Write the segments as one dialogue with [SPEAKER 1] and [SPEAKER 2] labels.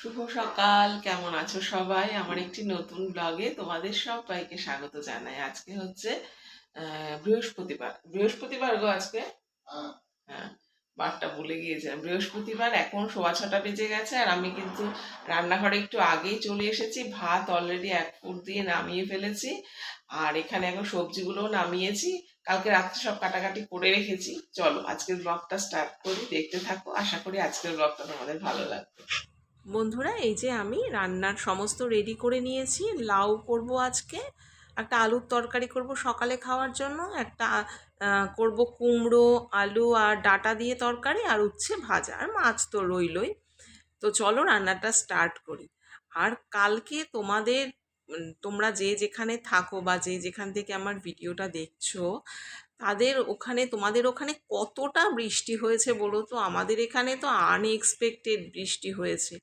[SPEAKER 1] শুভ সকাল কেমন আছো সবাই? আমার একটি নতুন ব্লগে তোমাদের সবাইকে স্বাগত জানাই। আজকে হচ্ছে বৃহস্পতিবার। বৃহস্পতিবার গো আজকে? হ্যাঁ বারটা ভুলে গিয়েছিলাম বৃহস্পতিবার এখন সোয়া ছটা বেজে গেছে আর আমি কিন্তু রান্নাঘরে একটু আগেই চলে এসেছি। ভাত অলরেডি এক ফুট দিয়ে নামিয়ে ফেলেছি আর এখানে এখন সবজিগুলোও নামিয়েছি। কালকে রাত্রে সব কাটাকাটি করে রেখেছি। চলো আজকের ব্লগটা স্টার্ট করি দেখতে থাকো। আশা করি আজকের ব্লগটা তোমাদের ভালো লাগবে। বন্ধুরা, এই যে আমি রান্নার সমস্ত রেডি করে নিয়েছি। লাউ করব আজকে, একটা আলুর তরকারি করব সকালে খাওয়ার জন্য, একটা করব কুমড়ো, আলু আর ডাটা দিয়ে তরকারি আর উচ্ছে ভাজা আর মাছ তো রইলই। তো চলো রান্নাটা স্টার্ট করি। আর কালকে তোমাদের তোমরা যে যেখানে থাকো বা যে যেখান থেকে আমার ভিডিওটা দেখছ তাদের ওখানে, তোমাদের ওখানে কতটা বৃষ্টি হয়েছে বলো তো? আমাদের এখানে তো আনএক্সপেক্টেড বৃষ্টি হয়েছে।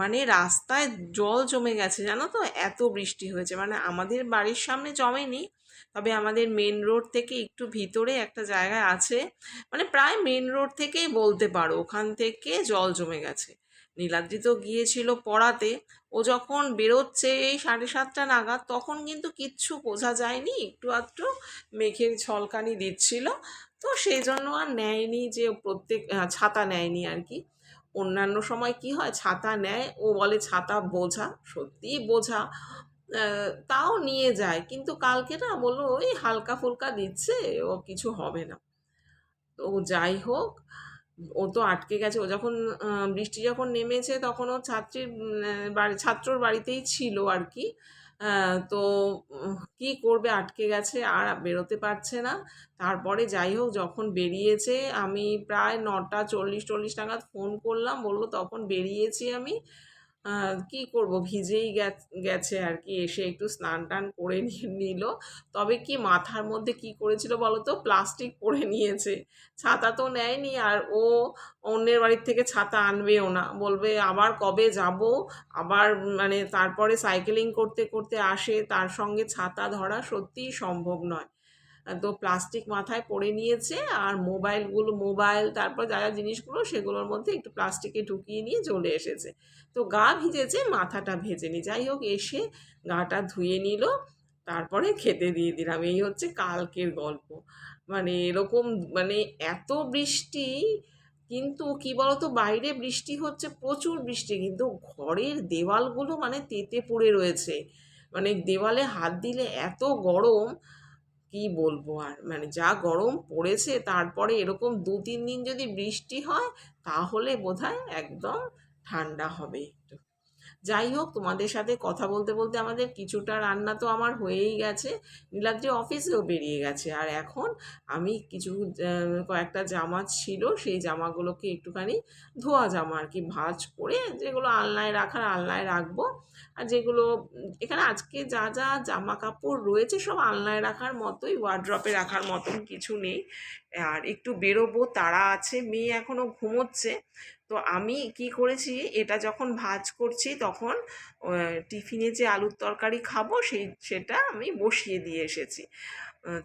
[SPEAKER 1] মানে রাস্তায় জল জমে গেছে, জানো তো? এত বৃষ্টি হয়েছে। মানে আমাদের বাড়ির সামনে জমেনি, তবে আমাদের মেন রোড থেকে একটু ভিতরে একটা জায়গায় আছে। মানে প্রায় মেন রোড থেকেই বলতে পারো, ওখান থেকে জল জমে গেছে। নীলাদ্রি তো গিয়েছিল পড়াতে। ও যখন বেরোচ্ছে এই সাড়ে সাতটা নাগাদ, তখন কিন্তু কিচ্ছু বোঝা যায়নি। একটু আধটু মেঘের ঝলকানি দিচ্ছিল। তো সেই জন্য আর নেয়নি যে প্রত্যেক ছাতা নেয়নি আর কি। অন্যান্য সময় কি হয়? ছাতা নেয়। ও বলে ছাতা বোঝা, সত্যিই বোঝা। তাও নিয়ে যায়। কিন্তু কালকে না বলল, ওই হালকা ফুলকা দিচ্ছে, ও কিছু হবে না। তো যাই হোক ও তো আটকে গেছে। ও যখন বৃষ্টি যখন নেমেছে তখন ও ছাত্রীর বাড়ি, ছাত্রর বাড়িতেই ছিল আর কি। তো কি করবে? আটকে গেছে, আর বেরোতে পারছে না। তারপরে যাই হোক, যখন বেরিয়েছে, আমি প্রায় নটা চল্লিশ চল্লিশ নাগাদ ফোন করলাম। বলল, তখন বেরিয়েছি আমি। কি করব? ভিজেই গেছ- আর কি এসে একটু স্নান টান করে নিল। তবে কি মাথার মধ্যে কি করেছিল বলো তো প্লাস্টিক পরে নিয়েছে। ছাতা তো নেয়নি আর ও অন্যের বাড়ির থেকে ছাতা আনবেও না। বলবে, আবার কবে যাব? আবার মানে তারপরে সাইকেলিং করতে করতে আসে। তার সঙ্গে ছাতা ধরা সত্যিই সম্ভব নয়। তো প্লাস্টিক মাথায় পরে নিয়েছে আর মোবাইলগুলো, মোবাইল, তারপর যা যা জিনিসগুলো সেগুলোর মধ্যে একটু প্লাস্টিকে ঢুকিয়ে নিয়ে চলে এসেছে। তো গা ভিজেছে, মাথাটা ভেজেনি। যাই হোক, এসে গাটা ধুয়ে নিল, তারপরে খেতে দিয়ে দিলাম। এই হচ্ছে কালকের গল্প। মানে এরকম মানে এত বৃষ্টি, কিন্তু কি বলতো, বাইরে বৃষ্টি হচ্ছে, প্রচুর বৃষ্টি, কিন্তু ঘরের দেওয়ালগুলো মানে তেতে পড়ে রয়েছে। মানে দেওয়ালে হাত দিলে এত গরম কি বলব আর? মানে যা গরম পড়েছে তারপরে এরকম দু, তিন দিন যদি বৃষ্টি হয় তাহলে বোধহয় একদম ঠান্ডা হবে। একটু যাই হোক, তোমাদের সাথে কথা বলতে বলতে আমাদের কিছুটা রান্না তো আমার হয়েই গেছে। নীলাদ্রি অফিসেও বেরিয়ে গেছে। আর এখন আমি কিছু কয়েকটা জামা ছিল, সেই জামাগুলোকে একটুখানি ধোয়া জামা আর কি, ভাজ করে যেগুলো আলনায় রাখার আলনায় রাখব। আর যেগুলো, এখানে আজকে যা যা জামা কাপড় রয়েছে সব আলনায় রাখার মতোই ওয়ার্ড্রপে রাখার মতন কিছু নেই। আর একটু বেরোবো, তারা আছে, মেয়ে এখনও ঘুমোচ্ছে। তো আমি কি করেছি, এটা যখন ভাজ করছি তখন টিফিনে যে আলুর তরকারি খাব সেই, সেটা আমি বসিয়ে দিয়ে এসেছি।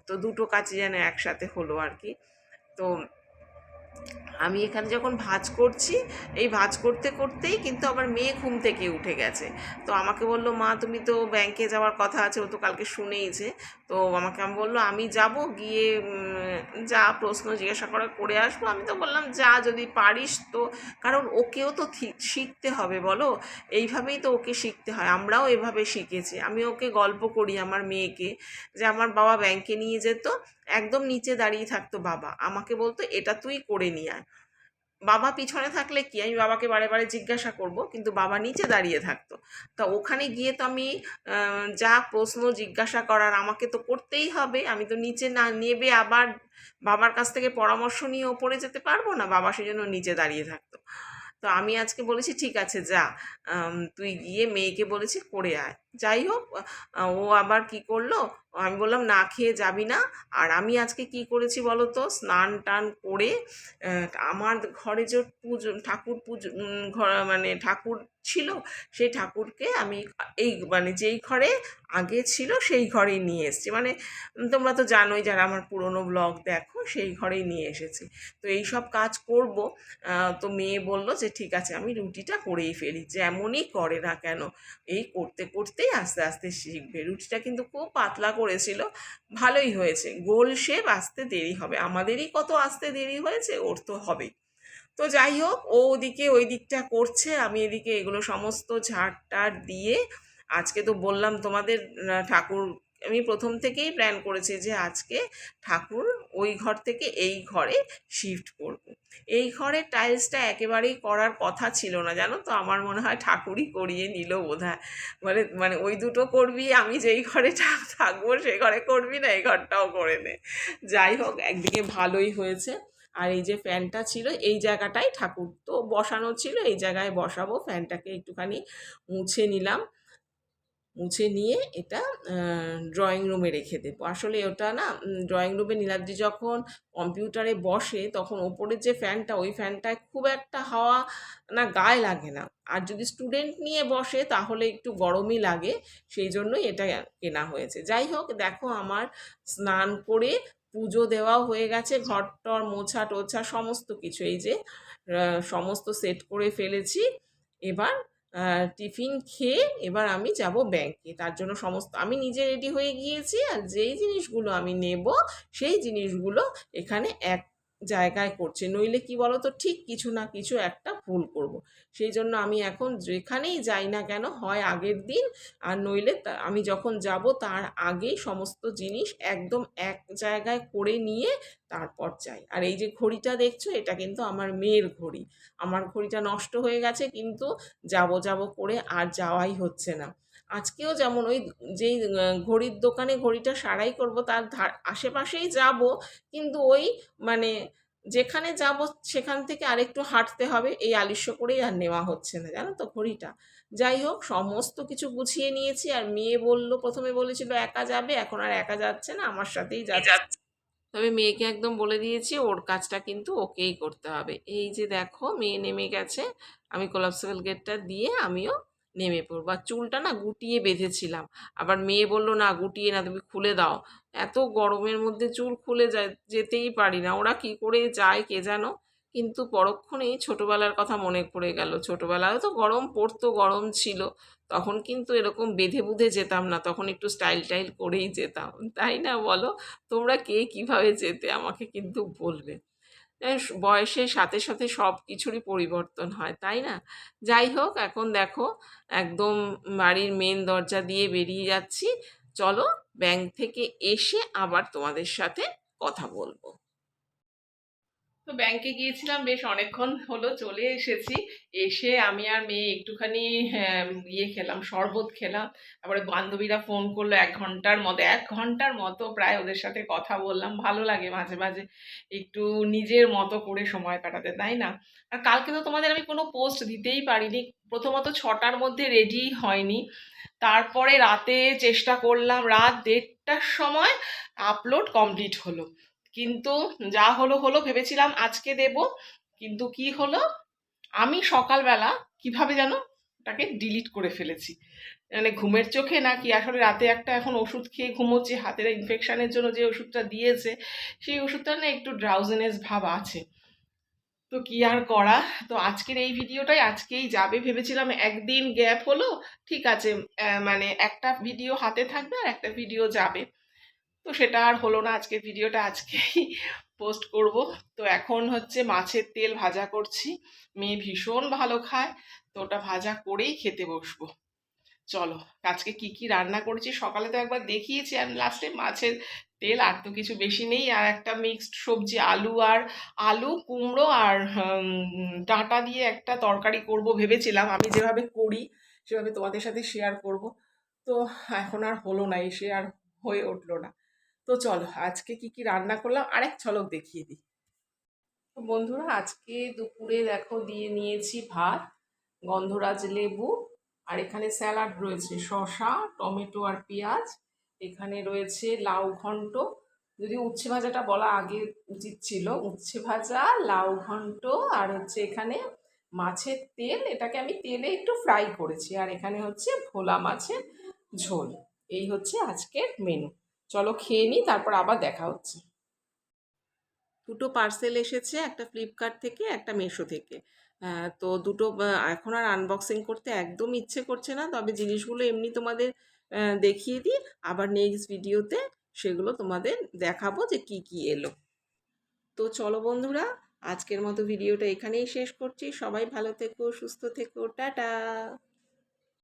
[SPEAKER 1] তো দুটো কাজই যেন একসাথে হলো আর কি। তো আমি এখানে যখন ভাজ করছি, এই ভাজ করতে করতেই কিন্তু আবার মেয়ে ঘুম থেকে উঠে গেছে। তো আমাকে বলল, মা, তুমি তো ব্যাংকে যাওয়ার কথা আছে, ও তো কালকে শুনেইছে। তো আমাকে আমি বলল, আমি যাব গিয়ে যা প্রশ্ন জিজ্ঞাসা করা করে আসব। আমি তো বললাম, যা যদি পারিস তো। কারণ ওকেও তো শিখতে হবে বলো। এইভাবেই তো ওকে শিখতে হয়, আমরাও এভাবে শিখেছি। আমি ওকে গল্প করি আমার মেয়েকে যে আমার বাবা ব্যাংকে নিয়ে যেত একদম নিচে দাঁড়িয়ে থাকতো বাবা। আমাকে বলতো, এটা তুই করে নিয়ে আয়। বাবা পিছনে থাকলে কি? আমি বাবাকে বারে বারে জিজ্ঞাসা করব, কিন্তু বাবা নিচে দাঁড়িয়ে থাকতো। তা ওখানে গিয়ে তো আমি যা প্রশ্ন জিজ্ঞাসা করার আমাকে তো করতেই হবে। আমি তো নিচে না নেবে আবার বাবার কাছ থেকে পরামর্শ নিয়ে ওপরে যেতে পারব না? বাবা সেজন্য নিচে দাঁড়িয়ে থাকতো। তো আমি আজকে বলেছি, ঠিক আছে, যা। তুই গিয়ে মেয়েকে বলেছি, করে আয়। যাই হোক ও আবার কি করল? আমি বললাম, না খেয়ে যাবি না। আর আমি আজকে কি করেছি বলো তো? স্নান টান করে আমার ঘরে যে পুজো, ঠাকুর পুজো ঘর মানে ঠাকুর ছিল, সেই ঠাকুরকে আমি এই মানে যেই ঘরে আগে ছিল, সেই ঘরেই নিয়ে এসেছি। মানে তোমরা তো জানোই যারা আমার পুরনো ব্লগ দেখো, সেই ঘরেই নিয়ে এসেছি। তো এই সব কাজ করব। তো মেয়ে বলল যে, ঠিক আছে, আমি রুটিটা করেই ফেলি, যেমনই করে না কেন। এই করতে, করতেই আস্তে আস্তে শিখবে। রুটিটা কিন্তু খুব পাতলা করেছিল ভালোই হয়েছে। গোল শেপ আসতে দেরি হবে। আমাদেরই কত আসতে দেরি হয়েছে, ওর তো হবেই। তো যাই হোক, ও ওদিকে ওই দিকটা করছে, আমি এদিকে এগুলো সমস্ত ঝাড় টাড় দিয়ে, আজকে তো বললাম তোমাদের ঠাকুর আমি প্রথম থেকেই প্ল্যান করেছি যে আজকে ঠাকুর ওই ঘর থেকে এই ঘরে শিফট করব। এই ঘরের টাইলসটা একেবারেই করার কথা ছিল না, জানো তো? আমার মনে হয় ঠাকুরই করিয়ে নিল বোধ মানে মানে ওই দুটো করবি, আমি যেই ঘরে থাক- থাকব সেই ঘরে করবি না, এই ঘরটাও করে নে। যাই হোক, একদিকে ভালোই হয়েছে। আর এই যে ফ্যানটা ছিল, এই জায়গাটাই ঠাকুর তো বসানো ছিল, এই জায়গায় বসাবো ফ্যানটাকে একটুখানি মুছে নিলাম। মুছে নিয়ে এটা ড্রয়িং রুমে রেখে দেবো। আসলে ওটা না ড্রয়িং রুমে নীলাদ্রি যখন কম্পিউটারে বসে, তখন ওপরের যে ফ্যানটা, ওই ফ্যানটায় খুব একটা হাওয়া না গায়ে লাগে না। আর যদি স্টুডেন্ট নিয়ে বসে, তাহলে একটু গরমই লাগে। সেই জন্যই এটা কেনা হয়েছে। যাই হোক, দেখো আমার স্নান করে পুজো দেওয়াও হয়ে গেছে ঘর টর মোছা, টোছা, সমস্ত কিছু। এই যে সমস্ত সেট করে ফেলেছি। এবার টিফিন খেয়ে এবার আমি যাব ব্যাংকে তার জন্য সমস্ত, আমি নিজে রেডি হয়ে গিয়েছি আর যেই জিনিসগুলো আমি নেব, সেই জিনিসগুলো এখানে এক জায়গায় করছে। নইলে কি বলো তো ঠিক কিছু না কিছু একটা ভুল করব। সেই জন্য আমি এখন যেখানেই যাই না কেন হয় আগের দিন, আর নইলে আমি যখন যাব তার আগেই সমস্ত জিনিস একদম এক জায়গায় করে নিয়ে তারপর যাই। আর এই যে ঘড়িটা দেখছ, এটা কিন্তু আমার মেয়ের ঘড়ি। আমার ঘড়িটা নষ্ট হয়ে গেছে, কিন্তু যাব যাব করে আর যাওয়াই হচ্ছে না। আজকেও যেমন ওই যেই ঘড়ির দোকানে ঘড়িটা সারাই করব তার ধার আশেপাশেই যাব কিন্তু ওই মানে যেখানে যাব সেখান থেকে আরেকটু হাঁটতে হবে এই আলিস্য করেই আর নেওয়া হচ্ছে না জানো তো ঘড়িটা। যাই হোক সমস্ত কিছু গুছিয়ে নিয়েছি আর মেয়ে বলল প্রথমে বলেছিল একা যাবে এখন আর একা যাচ্ছে না আমার সাথেই যাচ্ছে। তবে মেয়েকে একদম বলে দিয়েছি ওর কাজটা কিন্তু ওকেই করতে হবে। এই যে দেখো মেয়ে নেমে গেছে আমি কোলাপসেবল গেটটা দিয়ে আমিও নেমে পড়ব। আর চুলটা না গুটিয়ে বেঁধেছিলাম। আবার মেয়ে বলল, না, গুটিয়ে না, তুমি খুলে দাও। এত গরমের মধ্যে চুল খুলে যায়, যেতেই পারি না। ওরা কি করে যায় কে জানো? কিন্তু পরক্ষণেই ছোটোবেলার কথা মনে পড়ে গেল। ছোটোবেলায় তো গরম, পড়তো গরম ছিল। তখন কিন্তু এরকম বেঁধে বুধে যেতাম না। তখন একটু স্টাইল টাইল করেই যেতাম। তাই না বলো? তোমরা কে কীভাবে যেতে আমাকে কিন্তু বলবে। বয়সের সাথে সাথে সব কিছুরই পরিবর্তন হয়, তাই না? যাই হোক, এখন দেখো একদম বাড়ির মেন দরজা দিয়ে বেরিয়ে যাচ্ছি। চলো ব্যাংক থেকে এসে আবার তোমাদের সাথে কথা বলব। তো ব্যাংকে গিয়েছিলাম বেশ অনেকক্ষণ হলো চলে এসেছি। এসে আমি আর মেয়ে একটুখানি হ্যাঁ, ইয়ে খেলাম শরবত খেলাম। তারপরে বান্ধবীরা ফোন করল এক ঘণ্টার মতো এক ঘণ্টার মতো প্রায় ওদের সাথে কথা বললাম। ভালো লাগে মাঝে মাঝে একটু নিজের মতো করে সময় কাটাতে তাই না? আর কালকে তো তোমাদের আমি কোনো পোস্ট দিতেই পারিনি। প্রথমত ছটার মধ্যে রেডি হয়নি। তারপরে রাতে চেষ্টা করলাম রাত দেড়টার সময় আপলোড কমপ্লিট হলো। কিন্তু যা হলো হলো ভেবেছিলাম আজকে দেব, কিন্তু কি হলো? আমি সকালবেলা কীভাবে যেন ওটাকে ডিলিট করে ফেলেছি। মানে ঘুমের চোখে নাকি আসলে রাতে একটা এখন ওষুধ খেয়ে ঘুমোচ্ছি, হাতের ইনফেকশনের জন্য যে ওষুধটা দিয়েছে, সেই ওষুধটা না একটু ড্রাউজিনেস ভাব আছে। তো কি আর করা? তো আজকের এই ভিডিওটাই আজকেই যাবে। ভেবেছিলাম একদিন গ্যাপ হলো, ঠিক আছে মানে একটা ভিডিও হাতে থাকবে আর একটা ভিডিও যাবে। তো সেটা আর হলো না আজকে ভিডিওটা আজকেই পোস্ট করব। তো এখন হচ্ছে মাছের তেল ভাজা করছি। মেয়ে ভীষণ ভালো খায়, তো ওটা ভাজা করেই খেতে বসবো। চলো, আজকে কি কি রান্না করেছি সকালে তো একবার দেখিয়েছি আর লাস্টে মাছের তেল আর তো কিছু বেশি নেই। আর একটা মিক্সড সবজি আলু আর আলু, কুমড়ো আর ডাঁটা দিয়ে একটা তরকারি করব ভেবেছিলাম। আমি যেভাবে করি সেভাবে তোমাদের সাথে শেয়ার করব। তো এখন আর হলো না, এসে আর হয়ে উঠল না। তো চলো, আজকে কি কি রান্না করলাম? আরেক ঝলক দেখিয়ে দিই। তো বন্ধুরা, আজকে দুপুরে দেখো দিয়ে নিয়েছি ভাত, গন্ধরাজ লেবু, আর এখানে স্যালাড রয়েছে শসা, টমেটো আর পেঁয়াজ। এখানে রয়েছে লাউ ঘন্ট। যদি উচ্ছে ভাজাটা বলা আগে উচিত ছিল, উচ্ছে ভাজা, লাউ ঘন্ট, আর হচ্ছে এখানে মাছের তেল। এটাকে আমি তেলে একটু ফ্রাই করেছি, আর এখানে হচ্ছে ভোলা মাছের ঝোল। এই হচ্ছে আজকের মেনু চলো খেয়ে নিই তারপর আবার দেখা হচ্ছে। দুটো পার্সেল এসেছে, একটা ফ্লিপকার্ট থেকে, একটা মেশো থেকে। তো দুটো এখন আর আনবক্সিং করতে একদম ইচ্ছে করছে না, তবে জিনিসগুলো এমনি তোমাদের দেখিয়ে দিই। আবার নেক্সট ভিডিওতে সেগুলো তোমাদের দেখাবো যে কি কি এলো। তো চলো বন্ধুরা, আজকের মতো ভিডিওটা এখানেই শেষ করছি। সবাই ভালো থেকো, সুস্থ থেকো, টাটা!